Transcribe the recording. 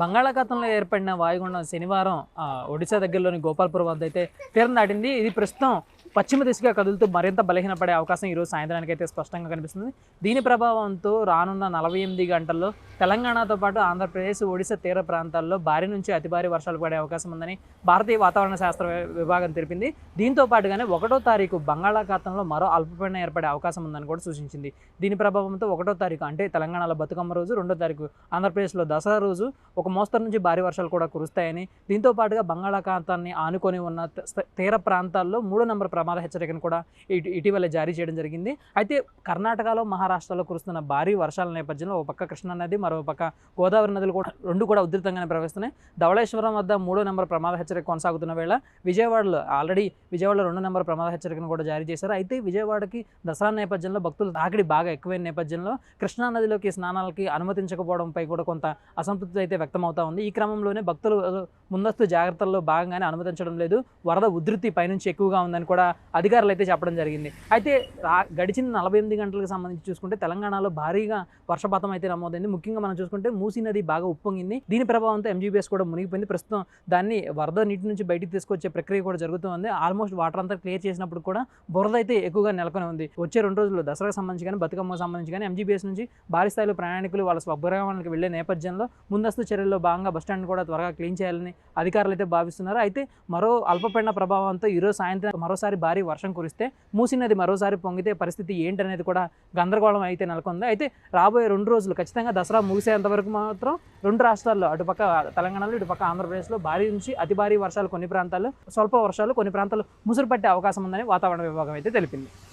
బంగాళాఖాతంలో ఏర్పడిన వాయుగుండం శనివారం ఒడిశా దగ్గరలోని గోపాల్పురం వద్ద అయితే తీరం దాటింది ఇది ప్రస్తుతం పశ్చిమ దిశగా కదులుతూ మరింత బలహీనపడే అవకాశం ఈరోజు సాయంత్రానికి అయితే స్పష్టంగా కనిపిస్తుంది. దీని ప్రభావంతో రానున్న నలభై ఎనిమిది గంటల్లో తెలంగాణతో పాటు ఆంధ్రప్రదేశ్ ఒడిశా తీర ప్రాంతాల్లో భారీ నుంచి అతి భారీ వర్షాలు పడే అవకాశం ఉందని భారతీయ వాతావరణ శాస్త్ర విభాగం తెలిపింది. దీంతో పాటుగానే ఒకటో తారీఖు బంగాళాఖాతంలో మరో అల్పపీడనం ఏర్పడే అవకాశం ఉందని కూడా సూచించింది. దీని ప్రభావంతో ఒకటో తారీఖు అంటే తెలంగాణలో బతుకమ్మ రోజు రెండో తారీఖు ఆంధ్రప్రదేశ్లో దసరా రోజు ఒక మోస్తరు నుంచి భారీ వర్షాలు కూడా కురుస్తాయని. దీంతో పాటుగా బంగాళాఖాతాన్ని ఆనుకొని ఉన్న తీర ప్రాంతాల్లో మూడో నంబర్ ప్రమాద హెచ్చరికను కూడా ఇటీవల జారీ చేయడం జరిగింది. అయితే కర్ణాటకలో మహారాష్ట్రలో కురుస్తున్న భారీ వర్షాల నేపథ్యంలో ఒక పక్క కృష్ణా నది మరో పక్క గోదావరి నదులు కూడా రెండు కూడా ఉధృతంగానే ప్రవహిస్తున్నాయి. ధవళేశ్వరం వద్ద మూడో నెంబర్ ప్రమాద హెచ్చరిక కొనసాగుతున్న వేళ విజయవాడలో ఆల్రెడీ విజయవాడలో రెండు నెంబర్ ప్రమాద హెచ్చరికను కూడా జారీ చేశారు. అయితే విజయవాడకి దసరా నేపథ్యంలో భక్తులు తాకిడి బాగా ఎక్కువైన నేపథ్యంలో కృష్ణా నదిలోకి స్నానాలకి అనుమతించకపోవడంపై కూడా కొంత అసంతృప్తి అయితే వ్యక్తం వ్యక్తమవుతా ఉంది. ఈ క్రమంలోనే భక్తులు ముందస్తు జాగ్రత్తల్లో భాగంగానే అనుమతించడం లేదు. వరద ఉధృతి పైనుంచి ఎక్కువగా ఉందని కూడా అధికారులు అయితే చెప్పడం జరిగింది. అయితే గడిచిన నలభై ఎనిమిది గంటలకు సంబంధించి చూసుకుంటే తెలంగాణలో భారీగా వర్షపాతం అయితే నమోదైంది. ముఖ్యంగా మనం చూసుకుంటే మూసీ నది బాగా ఉప్పొంగింది. దీని ప్రభావంతో ఎంజీబీఎస్ కూడా మునిగిపోయింది. ప్రస్తుతం దాన్ని వరద నీటి నుంచి బయటికి తీసుకొచ్చే ప్రక్రియ కూడా జరుగుతుంది. ఆల్మోస్ట్ వాటర్ అంతా క్లియర్ చేసినప్పుడు కూడా బురద అయితే ఎక్కువగా నెలకొని ఉంది. వచ్చే రెండు రోజుల్లో దసరాకు సంబంధించి కానీ బతుకమ్మకు సంబంధించి కానీ ఎంజీబీఎస్ నుంచి భారీ స్థాయిలో ప్రయాణికులు వాళ్ళ స్వగ్రామానికి వెళ్ళే నేపథ్యంలో ముందస్తు చర్యల్లో భాగంగా బస్టాండ్ కూడా త్వరగా క్లీన్ చేయాలని అధికారులు అయితే భావిస్తున్నారు. అయితే మరో అల్పపీడన ప్రభావంతో ఈరోజు సాయంత్రం మరోసారి భారీ వర్షం కురిస్తే మూసినది మరోసారి పొంగితే పరిస్థితి ఏంటనేది కూడా గందరగోళం అయితే నెలకొంది. అయితే రాబోయే రెండు రోజులు ఖచ్చితంగా దసరా ముగిసేంత వరకు మాత్రం రెండు రాష్ట్రాల్లో అటుపక్క తెలంగాణలో ఇటుపక్క ఆంధ్రప్రదేశ్లో భారీ నుంచి అతి భారీ వర్షాలు కొన్ని ప్రాంతాల్లో స్వల్ప వర్షాలు కొన్ని ప్రాంతాల్లో ముసురు పట్టే అవకాశం ఉందని వాతావరణ విభాగం అయితే తెలిపింది.